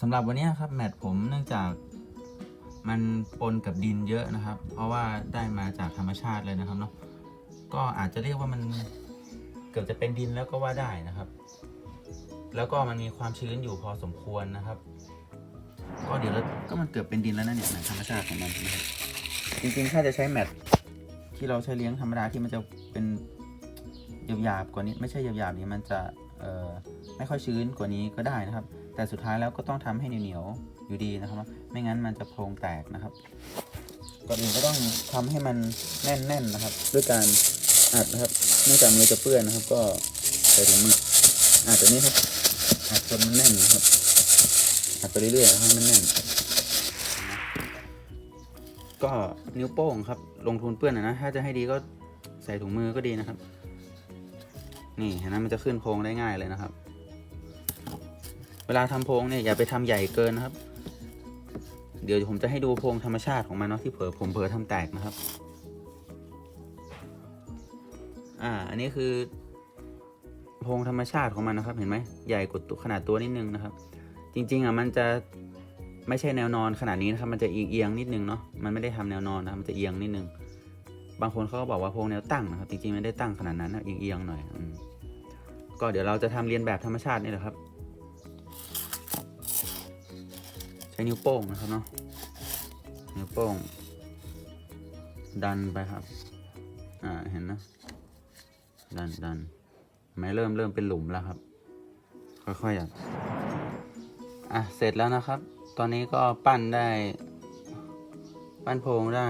สำหรับวันนี้ครับแมทผมเนื่องจากมันปนกับดินเยอะนะครับ เพราะว่าได้มาจากธรรมชาติเลยนะครับเนาะก็อาจจะเรียกว่ามันเกือบจะเป็นดินแล้วก็ว่าได้นะครับ แล้วก็มันมีความชื้นอยู่พอสมควรนะครับ ก็เดี๋ยวก็มันเกือบเป็นดินแล้วนะเนี่ยธรรมชาติของมันนะครับจริงๆถ้าจะใช้แมทที่เราใช้เลี้ยงธรรมดาที่มันจะเป็นหยาบๆกว่านี้ ไม่ใช่หยาบๆนี้มันจะไม่ค่อยชื้นกว่านี้ก็ได้นะครับ แต่สุดท้ายแล้วก็ต้องทำให้เหนียวๆอยู่ดีนะครับ ไม่งั้นมันจะโพรงแตกนะครับ ก่อนอื่นก็ต้องทำให้มันแน่นๆนะครับ ด้วยการอัดนะครับเนื่องจากมือจะเปื้อนนะครับ ก็ใส่ถุงมืออัดแบบนี้ครับอัดจนมันแน่นนะครับอัดไปเรื่อยๆให้มันแน่น ก็นิ้วโป้งครับ ลงทุนเปื้อนนะถ้าจะให้ดีก็ใส่ถุงมือก็ดีนะครับ นี่เห็นไหมมันจะขึ้นโพรงได้ง่ายเลยนะครับ วลาทำโพรงเนี่ยอย่าไปทำใหญ่เกินนะครับ เดี๋ยวผมจะให้ดูโพรงธรรมชาติของมันเนาะที่เผลอผมเผลอทำแตกนะครับ อ่า อันนี้คือ โพรงธรรมชาติของมันนะครับ เห็นไหมใหญ่กว่าขนาดตัวนิดนึงนะครับ จริง ๆอะมันจะไม่ใช่แนวนอนขนาดนี้นะครับ มันจะเอียงนิดนึงเนาะมันไม่ได้ทำแนวนอนนะมันจะเอียงนิดนึงบางคนเขาก็บอกว่าโพรงแนวตั้งนะครับ จริงๆไม่ได้ตั้งขนาดนั้นนะเอียงๆหน่อยอก็เดี๋ยวเราจะทำเรียนแบบธรรมชาตินี่แหละครับ ช้นิ้วโป้งนะครับเนาะนิ้วโป้ง ดันไปครับ อ่าเห็นนะ ดันดันไม่เริ่มเริ่มเป็นหลุมแล้วครับ ค่อยๆอะอะ เสร็จแล้วนะครับ ตอนนี้ก็ปั้นได้ ปั้นโพงได้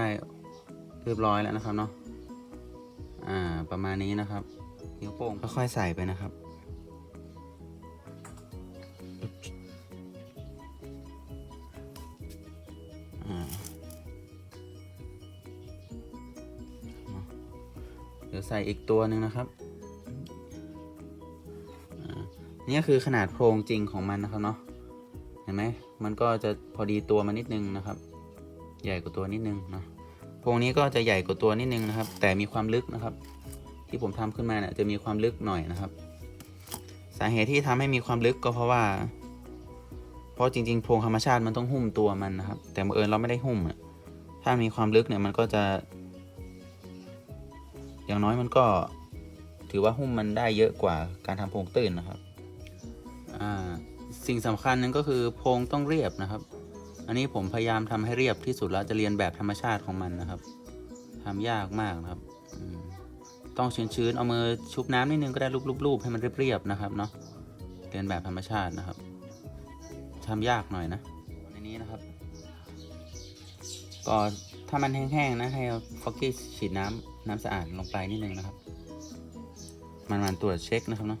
เรียบร้อยแล้วนะครับเนาะ อ่า ประมาณนี้นะครับ นิ้วโป้งค่อยๆใส่ไปนะครับ เดี๋ยวใส่อีกตัวหนึ่งนะครับอ่านี่คือขนาดโพรงจริงของมันนะครับเนาะเห็นไหมมันก็จะพอดีตัวมันนิดนึงนะครับ ใหญ่กว่าตัวนิดนึงนะโพรงนี้ก็จะใหญ่กว่าตัวนิดนึงนะครับ แต่มีความลึกนะครับ ที่ผมทำขึ้นมาเนี่ยจะมีความลึกหน่อยนะครับ สาเหตุที่ทำให้มีความลึกก็เพราะว่า เพราะจริงๆโพรงธรรมชาติมันต้องหุ้มตัวมันนะครับ แต่บังเอิญเราไม่ได้หุ้มอะถ้ามีความลึกเนี่ยมันก็จะ อย่างน้อยมันก็ถือว่าหุ้มมันได้เยอะกว่าการทำโพรงตื้นนะครับอ่าสิ่งสำคัญหนึงก็คือโพรงต้องเรียบนะครับ อันนี้ผมพยายามทำให้เรียบที่สุดแล้วจะเรียนแบบธรรมชาติของมันนะครับทำยากมากนะครับอืมต้องชื้นๆเอามือชุบน้ำนิดนึงก็ได้รูปๆๆให้มันเรียบๆนะครับเนาะเรียนแบบธรรมชาตินะครับทำยากหน่อยนะในนี้นะครับ ก็ ถ้ามันแห้งๆนะให้เอาฟอกกี้ฉีดน้ำน้ำสะอาดลงไปนิดนึงนะครับ มันมันตรวจเช็คนะครับเนาะ